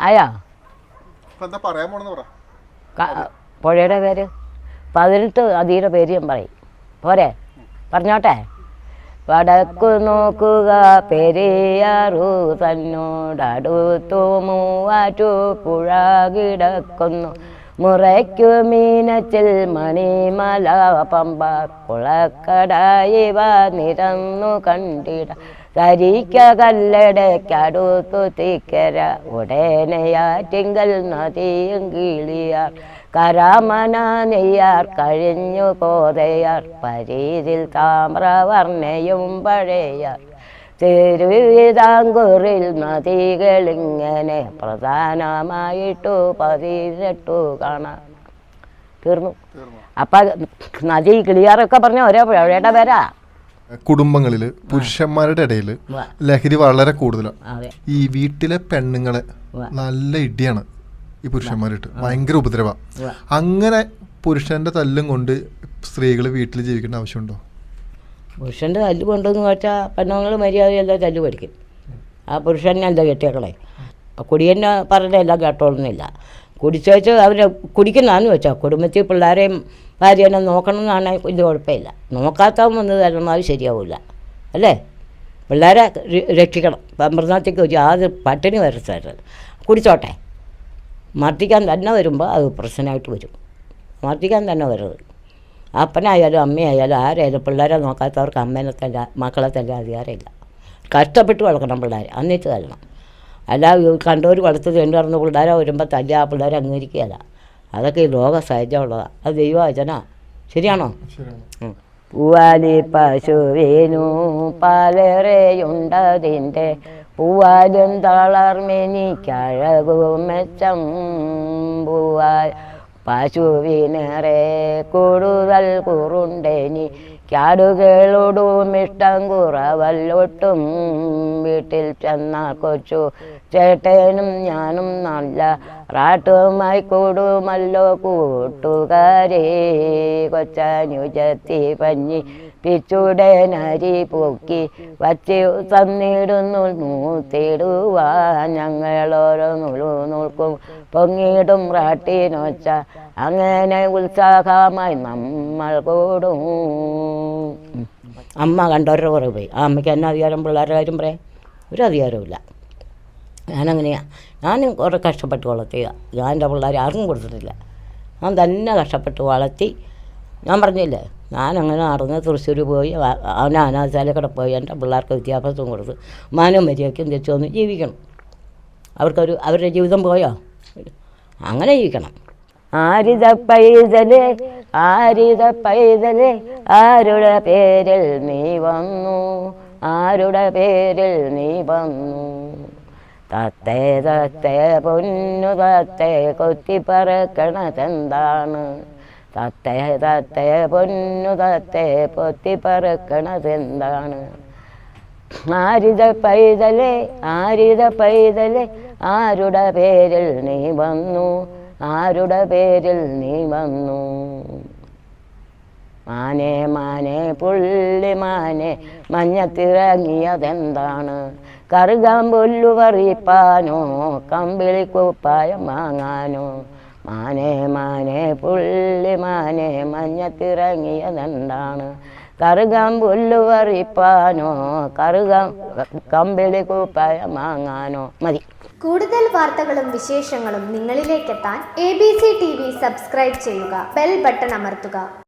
ആയാ? എന്താ പറയാൻ പോണെന്ന് പറ. പുഴയുടെ പേര്? പതിനെട്ട് അതീര പേര് ഞാൻ പറയും. പോരെ? പറഞ്ഞോട്ടെ. വടക്കു നോക്കുക പെരിയാറു തന്നോടടുത്തു മൂവാറ്റു പുഴ കിടക്കുന്നു. മുറയ്ക്കു മീനച്ചിൽ മണിമല പമ്പ കുളക്കടായി നിരന്നു കണ്ടിട. കരിക്ക കല്ലടയ്ക്കടുത്തു തിക്കര. ഉടനെയാറ്റിങ്കൽ നദിയും കിളിയാർ. കരാമന നെയ്യാർ കഴിഞ്ഞു കോതയാർ. പരീതിൽ താമ്രവർണയും പഴയാർ. തിരുവിതാംകൂറിൽ നദികളിങ്ങനെ പ്രധാനമായിട്ടു പതിനെട്ടു കാണാം. തീർന്നു. അപ്പൊ നദി കിളിയാറൊക്കെ പറഞ്ഞ ഓരോ പുഴയുടെ പേരാ കുടുംബങ്ങളിൽ പുരുഷന്മാരുടെ ഇടയിൽ ലഹരി വളരെ കൂടുതലാണ് ഈ വീട്ടിലെ പെണ്ണുങ്ങളെ നല്ല ഇടിയാണ് ഈ പുരുഷന്മാരിട്ട്. ഭയങ്കര ഉപദ്രവ. അങ്ങനെ പുരുഷന്റെ തല്ലും കൊണ്ട് സ്ത്രീകൾ വീട്ടിൽ ജീവിക്കേണ്ട ആവശ്യമുണ്ടോ? പുരുഷന്റെ തല്ല് കൊണ്ടെന്ന് വെച്ചാൽ പെണ്ണുങ്ങൾ മര്യാദയല്ല തല്ല് പഠിക്കും. ആ പുരുഷനല്ല കെട്ടിയക്കളെ കുടിയന്നെ പറഞ്ഞെല്ലാം കേട്ടോളുന്നില്ല. കുടിച്ചുവെച്ച് അവർ കുടിക്കുന്നതാന്ന് വെച്ചാൽ കുടുംബത്തിൽ പിള്ളേരെയും ഭാര്യനെ നോക്കണം എന്നാണ് വലിയ കുഴപ്പമില്ല. നോക്കാത്തവൻ വന്ന് തരുന്നത് ശരിയാവില്ല അല്ലേ? പിള്ളേരെ രക്ഷിക്കണം. പമ്പർനാത്തേക്ക് യാതൊരു പട്ടിണി വരത്തരുത് കുടിച്ചോട്ടെ. മർദ്ദിക്കാൻ തന്നെ വരുമ്പോൾ അത് പ്രശ്നമായിട്ട് വരും. മർദ്ദിക്കാൻ തന്നെ വരരുത്. അപ്പനായാലും അമ്മയായാലും ആരായാലും പിള്ളേരെ നോക്കാത്തവർക്ക് അമ്മേനെ തന്നെ മക്കളെ തന്നെ അധികാരമില്ല കഷ്ടപ്പെട്ട് വളർക്കണം പിള്ളേരെ അന്നിട്ട് തരണം. അല്ല കണ്ടവർ വളർത്ത് എന്ന് പറഞ്ഞ പിള്ളേരെ വരുമ്പോൾ തല്ല ആ പിള്ളേരെ അംഗീകരിക്കുകയല്ല. അതൊക്കെ ഈ ലോക സഹജമുള്ളതാണ് അത് ദൈവവചന ശരിയാണോ. പൂവാലി പശുവേനു പാലേറെയുണ്ടതിന്റെ പൂവാലും തളർമെനിക്കഴകും മെച്ചം പൂവാൽ പശുവിനേറെ കൂടുതൽ കുറുണ്ടെനി ക്യാടുകളോടും ഇഷ്ടം കുറവല്ലൊട്ടും വീട്ടിൽ ചെന്നാൽ കൊച്ചു ചേട്ടനും ഞാനും നല്ല റാട്ടുമായി കൂടുമല്ലോ കൂട്ടുകാരെ കൊച്ചാനുജത്തി പഞ്ഞി പിച്ചുടനരി പൊക്കി വച്ച് തന്നിടുന്നു നൂത്തിടുവാ. ഞങ്ങളോരോ നുളു നൂൽക്കും പൊങ്ങിടും റാട്ടിനൊച്ച. അങ്ങനെ ഉത്സാഹമായി നമ്മൾ കൂടും. അമ്മ കണ്ടൊരു കുറവ് പോയി. ആ അമ്മയ്ക്ക് എന്നെ അധികാരം? പിള്ളേരുടെ കാര്യം പറയാം. ഒരു അധികാരമില്ല ഞാനങ്ങനെയാണ് ഞാനും കുറേ കഷ്ടപ്പെട്ട് വളർത്തിയ ഞാൻ എന്റെ പിള്ളേരെ ആർക്കും കൊടുത്തിട്ടില്ല. ഞാൻ തന്നെ കഷ്ടപ്പെട്ട് വളർത്തി. ഞാൻ പറഞ്ഞില്ലേ ഞാനങ്ങനെ നടന്ന് തൃശ്ശൂർ പോയി അവനെ അനാഥാലയക്കടെ പോയി എന്റെ പിള്ളേർക്ക് വിദ്യാഭ്യാസം കൊടുത്ത് മാനവും മര്യാദയ്ക്കും തിരിച്ചു വന്ന് ജീവിക്കണം. അവർക്കൊരു അവരുടെ ജീവിതം പോയോ? അങ്ങനെ ജീവിക്കണം. ആരിത പൈതലേ ആരിത പൈതലേ ആരുടെ പേരിൽ നീ വന്നു? ആരുടെ പേരിൽ നീ വന്നു? തത്തേ തത്തേ പൊന്നു തത്തേ കൊത്തി പറക്കണതെന്താണ്? തത്തേ തത്തേ പൊന്നു തത്തേ പൊത്തി പറക്കണതെന്താണ്? ആരിത പൈതലേ ആരിത പൈതലേ ആരുടെ പേരിൽ നീ വന്നു? ആരുടെ പേരിൽ നീ വന്നു? മാനേ മാനേ പുള്ളി മാനേ മഞ്ഞത്തിറങ്ങിയതെന്താണ്? കറുകാൻ പുല്ലു പറിപ്പാനോ കമ്പിളി കുപ്പായം വാങ്ങാനോ. മാനെ മാനെ പുള്ളി മാനെ മഞ്ഞത്തിറങ്ങിയതെന്താണ് കറുകാൻ പുല്ലു പറിപ്പാനോ കമ്പിളി കുപ്പായം വാങ്ങാനോ. മതി. കൂടുതൽ വാർത്തകളും വിശേഷങ്ങളും നിങ്ങളിലേക്കെത്താൻ A B C T V subscribe ചെയ്യുക. ബെൽ ബട്ടൺ അമർത്തുക.